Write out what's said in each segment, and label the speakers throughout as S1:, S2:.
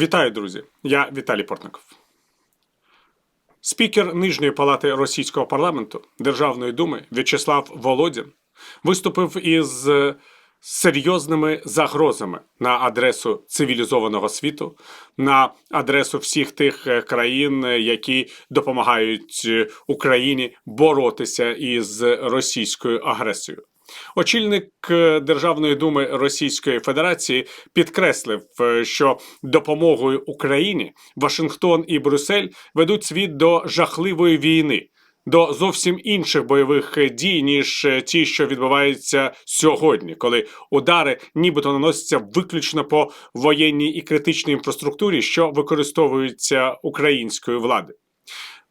S1: Вітаю, друзі! Я Віталій Портников. Спікер Нижньої палати російського парламенту Державної думи В'ячеслав Володін виступив із серйозними загрозами на адресу цивілізованого світу, на адресу всіх тих е, країн, е, які допомагають е, Україні боротися із російською агресією. Очільник е, Державної думи Російської Федерації підкреслив, е, що допомогою Україні Вашингтон і Брюссель ведуть світ до жахливої війни, до зовсім інших бойових е, дій, ніж ті, що відбуваються сьогодні, коли удари нібито наносяться виключно по воєнній і критичній інфраструктурі, що використовуються українською владою.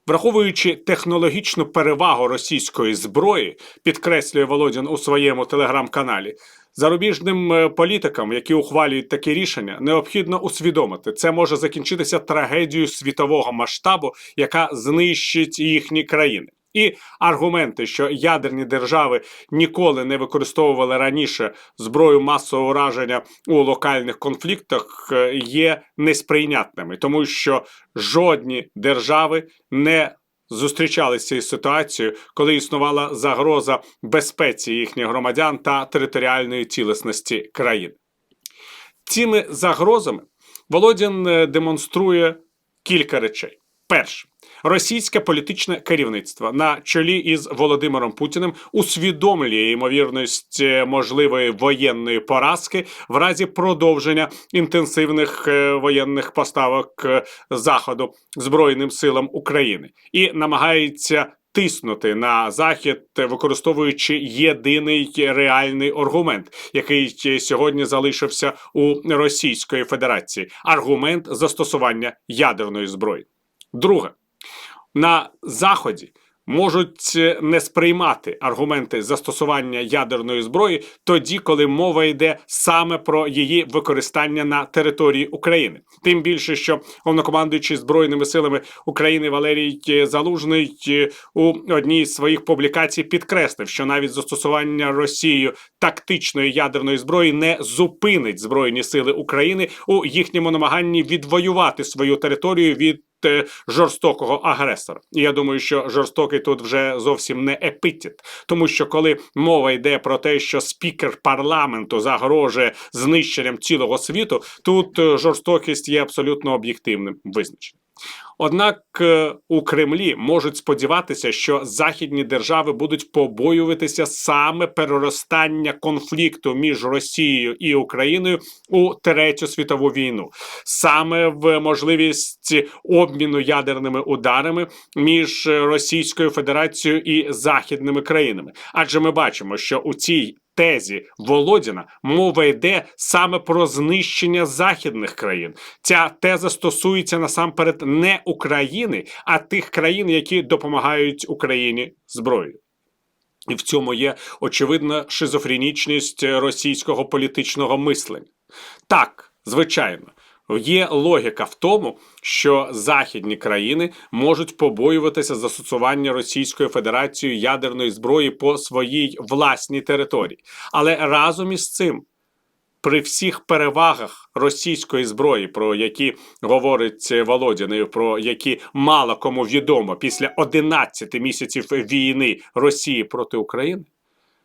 S1: Враховуючи технологічну перевагу російської зброї, підкреслює Володін у своєму телеграм-каналі. Зарубіжним е, політикам, які ухвалюють такі рішення, необхідно усвідомити, це може закінчитися трагедією світового масштабу, яка знищить їхні країни. І аргументи, що ядерні держави ніколи не використовували раніше зброю масового ураження у локальних конфліктах, е, є несприйнятними, тому що жодні держави не зустрічалися із ситуацією, коли існувала загроза безпеці їхніх громадян та територіальної цілісності країн. Цими загрозами Володін е, демонструє кілька речей. Перше, російське політичне керівництво на чолі із Володимиром Путіним усвідомлює ймовірність е, можливої воєнної поразки в разі продовження інтенсивних е, воєнних поставок е, заходу збройним силам України і намагається. Тиснути на захід, використовуючи єдиний реальний аргумент, який сьогодні залишився у Російської Федерації аргумент застосування ядерної зброї. Друге, на заході можуть е, не сприймати аргументи застосування ядерної зброї тоді, коли мова йде саме про її використання на території України. Тим більше, що головнокомандуючий збройними силами України Валерій е, Залужний е, у одній з своїх публікацій підкреслив, що навіть застосування Росією тактичної ядерної зброї не зупинить збройні сили України у їхньому намаганні відвоювати свою територію від жорстокого агресора. І я думаю, що жорстокий тут вже зовсім не епітет, тому що коли мова йде про те, що спікер парламенту загрожує знищенням цілого світу, тут е, жорстокість є абсолютно об'єктивним визначенням. Однак е, у Кремлі можуть сподіватися, що західні держави будуть побоюватися саме переростання конфлікту між Росією і Україною у третю світову війну, саме в можливість обміну ядерними ударами між Російською Федерацією і західними країнами. Адже ми бачимо, що у цій тезі Володіна мова йде саме про знищення західних країн. Ця теза стосується насамперед не України, а тих країн, які допомагають Україні зброєю. І в цьому є очевидна шизофренічність російського політичного мислення. Так, звичайно, є логіка в тому, що західні країни можуть побоюватися застосування Російською Федерацією ядерної зброї по своїй власній території. Але разом із цим. При всіх перевагах російської зброї, про які говорить Володін, і про які мало кому відомо після 11 місяців війни Росії проти України,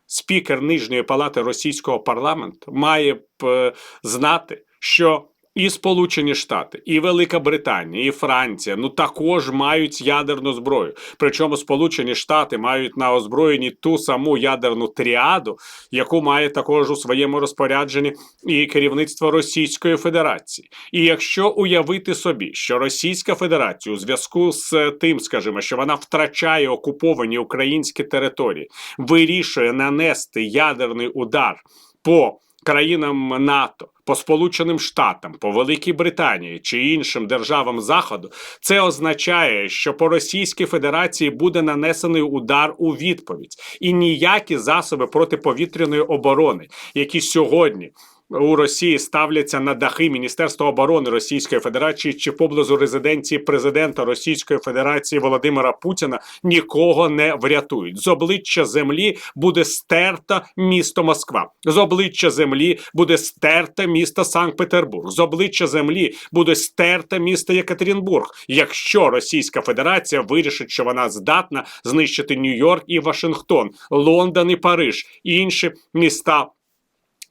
S1: спікер Нижньої палати російського парламенту має б е, знати, що і Сполучені Штати, і Велика Британія, і Франція ну також мають ядерну зброю. Причому Сполучені Штати мають на озброєнні ту саму ядерну тріаду, яку має також у своєму розпорядженні і керівництво Російської Федерації. І якщо уявити собі, що Російська Федерація у зв'язку з тим, скажімо, що вона втрачає окуповані українські території, вирішує нанести ядерний удар по країнам НАТО, по Сполученим Штатам, по Великій Британії чи іншим державам Заходу, це означає, що по Російській Федерації буде нанесений удар у відповідь, і ніякі засоби протиповітряної оборони, які сьогодні у Росії ставляться на дахи Міністерства оборони Російської Федерації чи поблизу резиденції президента Російської Федерації Володимира Путіна нікого не врятують. З обличчя землі буде стерта місто Москва. З обличчя землі буде стерта місто Санкт-Петербург. З обличчя землі буде стерта місто Єкатеринбург. Якщо Російська Федерація вирішить, що вона здатна знищити Нью-Йорк і Вашингтон, Лондон і Париж інші міста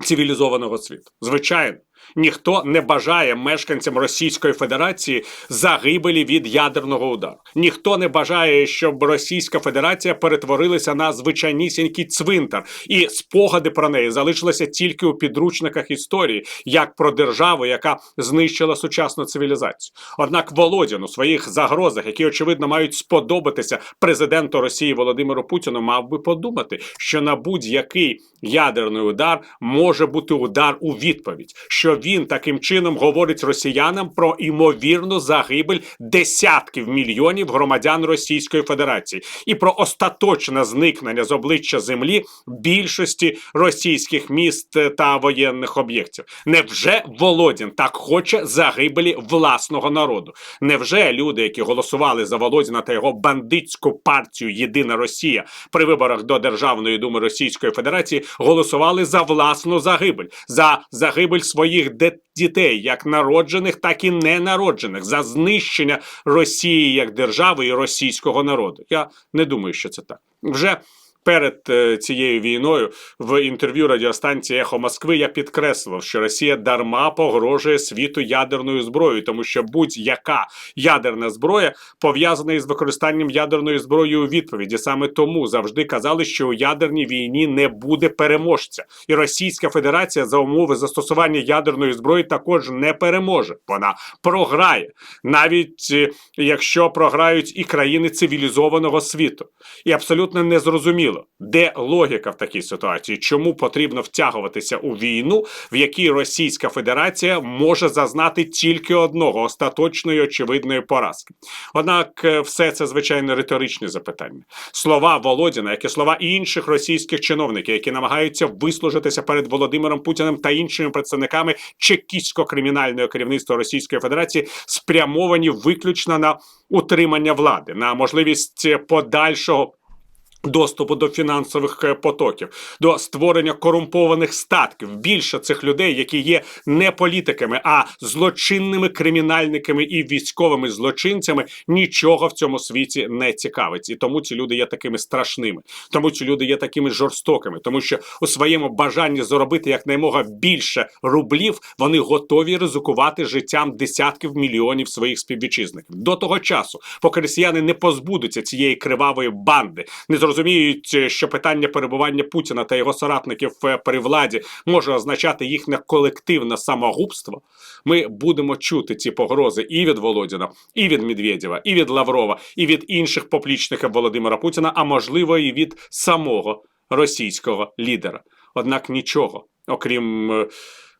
S1: цивілізованого світу. Звичайно, ніхто не бажає мешканцям Російської Федерації загибелі від ядерного удару. Ніхто не бажає, щоб Російська Федерація перетворилася на звичайнісінький цвинтар, і спогади про неї залишилися тільки у підручниках історії, як про державу, яка знищила сучасну цивілізацію. Однак Володін у своїх загрозах, які очевидно мають сподобатися президенту Росії Володимиру Путіну, мав би подумати, що на будь-який ядерний удар може бути удар у відповідь. Що він таким чином говорить росіянам про імовірну загибель десятків мільйонів громадян Російської Федерації і про остаточне зникнення з обличчя землі більшості російських міст е, та воєнних об'єктів. Невже Володін так хоче загибелі власного народу? Невже люди, які голосували за Володіна та його бандитську партію Єдина Росія при виборах до Державної думи Російської Федерації голосували за власну загибель, за загибель своїх дітей, як народжених, так і ненароджених, за знищення Росії як держави і російського народу? Я не думаю, що це так. Вже перед е, цією війною в інтерв'ю радіостанції Ехо Москви я підкреслив, що Росія дарма погрожує світу ядерною зброєю, тому що будь-яка ядерна зброя пов'язана із використанням ядерної зброї у відповіді. Саме тому завжди казали, що у ядерній війні не буде переможця, і Російська Федерація за умови застосування ядерної зброї також не переможе. Вона програє, навіть е, якщо програють і країни цивілізованого світу. І абсолютно незрозуміло, де логіка в такій ситуації, чому потрібно втягуватися у війну, в якій Російська Федерація може зазнати тільки одного остаточної очевидної поразки. Однак, е, все це звичайно риторичні запитання. Слова Володіна, як і слова інших російських чиновників, які намагаються вислужитися перед Володимиром Путіним та іншими представниками чекістсько-кримінального керівництва Російської Федерації, спрямовані виключно на утримання влади, на можливість е, подальшого. Доступу до фінансових е, потоків, до створення корумпованих статків. Більше цих людей, які є не політиками, а злочинними кримінальниками і військовими злочинцями, нічого в цьому світі не цікавить. І тому ці люди є такими страшними, тому ці люди є такими жорстокими, тому що у своєму бажанні заробити якнаймога більше рублів вони готові ризикувати життям десятків мільйонів своїх співвітчизників. До того часу, поки росіяни не позбудуться цієї кривавої банди, не зрозуміють, е, що питання перебування Путіна та його соратників е, при владі може означати їхнє колективне самогубство. Ми будемо чути ці погрози і від Володіна, і від Медведєва, і від Лаврова, і від інших поплічників Володимира Путіна, а можливо, і від самого російського лідера. Однак нічого, окрім е,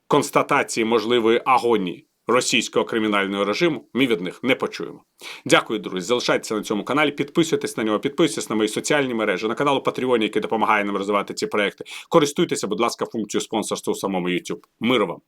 S1: констатації можливої агонії російського кримінального режиму, ми від них не почуємо. Дякую, друзі. Залишайтеся на цьому каналі, підписуйтесь на нього, підписуйтесь на мої соціальні мережі, на канал Patreon, який допомагає нам розвивати ці проекти. Користуйтеся, будь ласка, функцією спонсорства у самому YouTube. Миру вам!